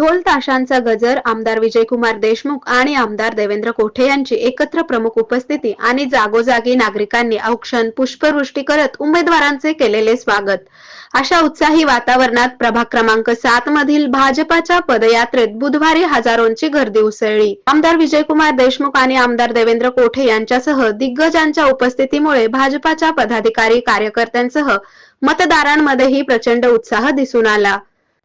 ढोल ताशांचा गजर आमदार विजयकुमार देशमुख आणि आमदार देवेंद्र कोठे यांची एकत्र प्रमुख उपस्थिती आणि जागोजागी नागरिकांनी औक्षण पुष्पवृष्टी करत उमेदवारांचे केलेले स्वागत. अशा उत्साही वातावरणात प्रभाग क्रमांक सात मधील भाजपाच्या पदयात्रेत बुधवारी हजारोंची गर्दी उसळली. आमदार विजयकुमार देशमुख आणि आमदार देवेंद्र कोठे यांच्यासह दिग्गजांच्या उपस्थितीमुळे भाजपाच्या पदाधिकारी कार्यकर्त्यांसह मतदारांमध्येही प्रचंड उत्साह दिसून आला.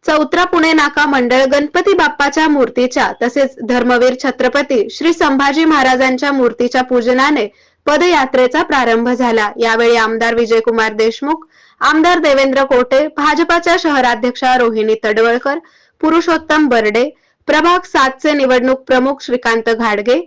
चौत्रा पुणे नाका मंडळ गणपती बाप्पाच्या मूर्तीच्या तसेच धर्मवीर छत्रपती श्री संभाजी महाराजांच्या मूर्तीच्या पूजनाने पदयात्रेचा प्रारंभ झाला. यावेळी आमदार विजयकुमार देशमुख आमदार देवेंद्र कोटे भाजपाच्या शहराध्यक्षा रोहिणी तडवळकर पुरुषोत्तम बर्डे प्रभाग सातचे निवडणूक प्रमुख श्रीकांत घाडगे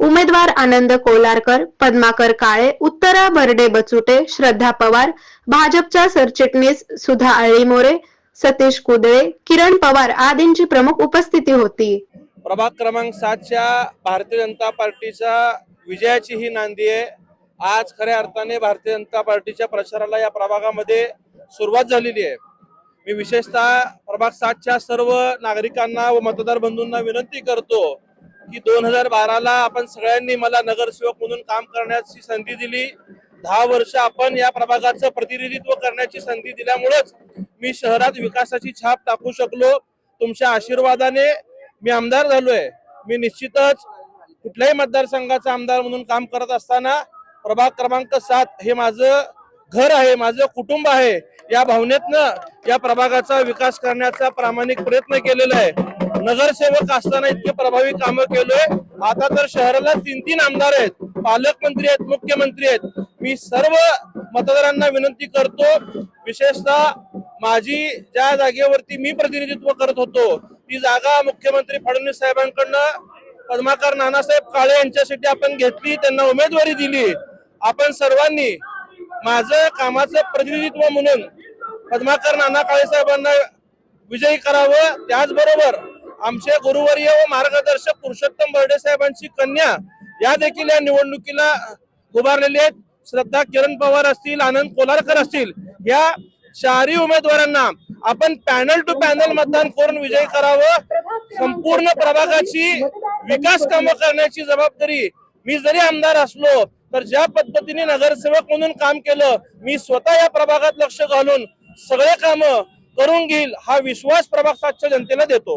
उमेदवार आनंद कोलारकर पद्माकर काळे उत्तरा बर्डे बचुटे श्रद्धा पवार भाजपच्या सरचिटणीस सुधा आळीमोरे सतीश कुदळे किरण पवार आदींची प्रमुख उपस्थिती होती. प्रभाग क्रमांक सातच्या भारतीय जनता पार्टीच्या विजयाची ही नांदी आहे. आज खऱ्या अर्थाने भारतीय जनता पार्टीच्या प्रचाराला या प्रभागामध्ये सुरुवात झालेली आहे. मी विशेषतः प्रभाग सातच्या सर्व नागरिकांना व मतदार बंधूंना विनंती करतो की दोन हजार बाराला आपण सगळ्यांनी मला नगरसेवक म्हणून काम करण्याची संधी दिली. दहा वर्ष आपण या प्रभागाचं प्रतिनिधित्व करण्याची संधी दिल्यामुळेच मी शहरात विकासाची छाप टाकू शकलो तुमच्या आशीर्वादाने मी आमदार झालोय. मी निश्चितच कुठल्याही मतदारसंघाचा आमदार म्हणून काम करत असताना प्रभाग क्रमांक सात हे माझं घर आहे माझं कुटुंब आहे या भावनेतनं या प्रभागाचा विकास करण्याचा प्रामाणिक प्रयत्न केलेला आहे. नगरसेवक असताना इतके प्रभावी कामं केलोय. आता तर शहराला तीन तीन आमदार आहेत. पालकमंत्री आहेत मुख्यमंत्री आहेत. मी सर्व मतदारांना विनंती करतो विशेषतः माझी ज्या जागेवरती मी प्रतिनिधित्व करत होतो ती जागा मुख्यमंत्री फडणवीस साहेबांकडनं पद्माकर नानासाहेब काळे यांच्यासाठी आपण घेतली त्यांना उमेदवारी दिली. आपण सर्वांनी माझं कामाचं प्रतिनिधित्व म्हणून पद्माकर नाना काळे साहेबांना विजयी करावं. त्याचबरोबर आमचे गुरुवर्य व मार्गदर्शक पुरुषोत्तम बर्डे साहेबांची कन्या या देखील या निवडणुकीला उभारलेले आहेत. श्रद्धा किरण पवार असतील आनंद कोलारकर असतील या शहरी उमेदवारांना आपण पॅनल टू पॅनल मतदान करून विजयी करावं. संपूर्ण प्रभागाची विकास कामं करण्याची जबाबदारी मी जरी आमदार असलो तर ज्या पद्धतीने नगरसेवक म्हणून काम केलं मी स्वतः या प्रभागात लक्ष घालून सगळे कामं करून घेईल हा विश्वास प्रभाग सातच्या जनतेला देतो.